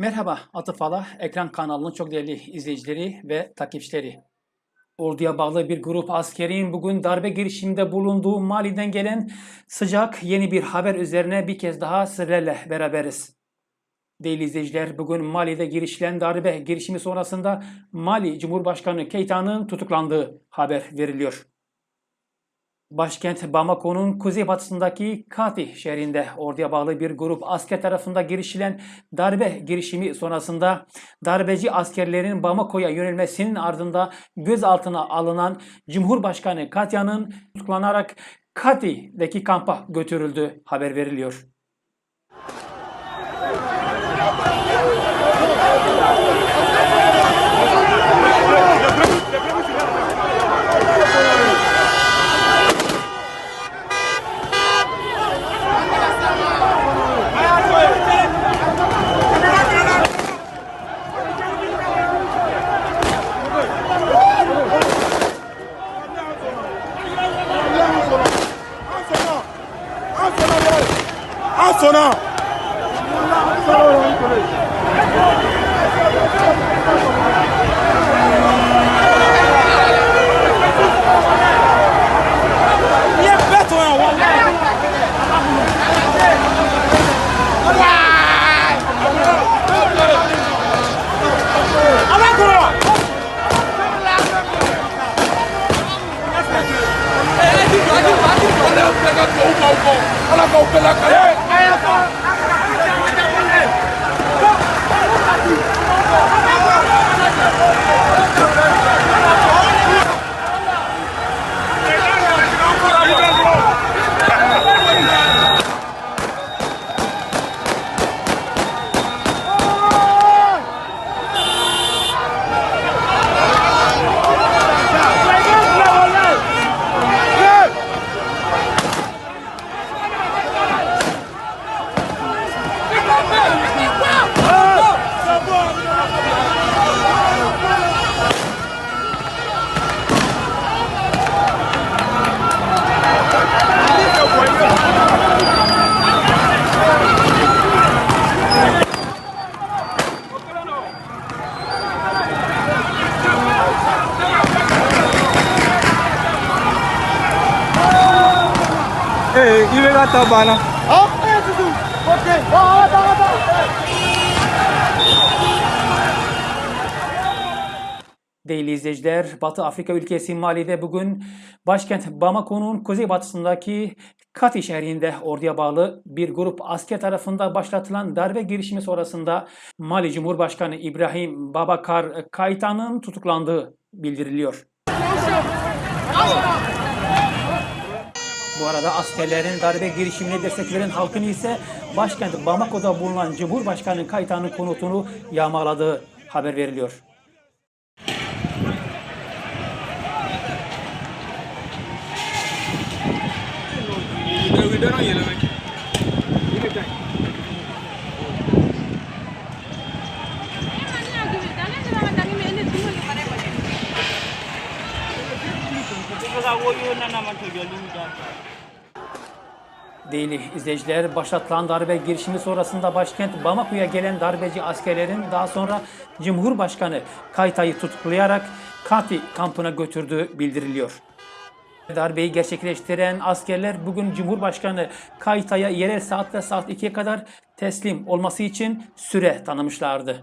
Merhaba Atıf Ala, ekran kanalının çok değerli izleyicileri ve takipçileri. Orduya bağlı bir grup askerin bugün darbe girişiminde bulunduğu Mali'den gelen sıcak yeni bir haber üzerine bir kez daha sizlerle beraberiz. Değerli izleyiciler, bugün Mali'de girişilen darbe girişimi sonrasında Mali Cumhurbaşkanı Keita'nın tutuklandığı haber veriliyor. Başkent Bamako'nun kuzeybatısındaki Kati şehrinde orduya bağlı bir grup asker tarafından girişilen darbe girişimi sonrasında darbeci askerlerin Bamako'ya yönelmesinin ardında gözaltına alınan Cumhurbaşkanı Katya'nın tutuklanarak Kati'deki kampa götürüldü haber veriliyor. আসো না Olha a mão pela cabeça! Europa! Ala kau pelak kaya! Eh, ibe ka taba na. Değerli izleyiciler, Batı Afrika ülkesi Mali'de bugün başkent Bamako'nun kuzeybatısındaki Kati şehrinde orduya bağlı bir grup asker tarafından başlatılan darbe girişimi sonrasında Mali Cumhurbaşkanı İbrahim Babakar Kayta'nın tutuklandığı bildiriliyor. Bu arada askerlerin darbe girişimine destek veren halkın ise başkent Bamako'da bulunan Cumhurbaşkanı Kayta'nın konutunu yağmaladığı haber veriliyor. Değerli izleyiciler, başlatılan darbe girişimi sonrasında başkent Bamako'ya gelen darbeci askerlerin daha sonra Cumhurbaşkanı Kayta'yı tutuklayarak Kati kampına götürdüğü bildiriliyor. Darbeyi gerçekleştiren askerler bugün Cumhurbaşkanı Kayta'ya yerel saatle saat 2'ye kadar teslim olması için süre tanımışlardı.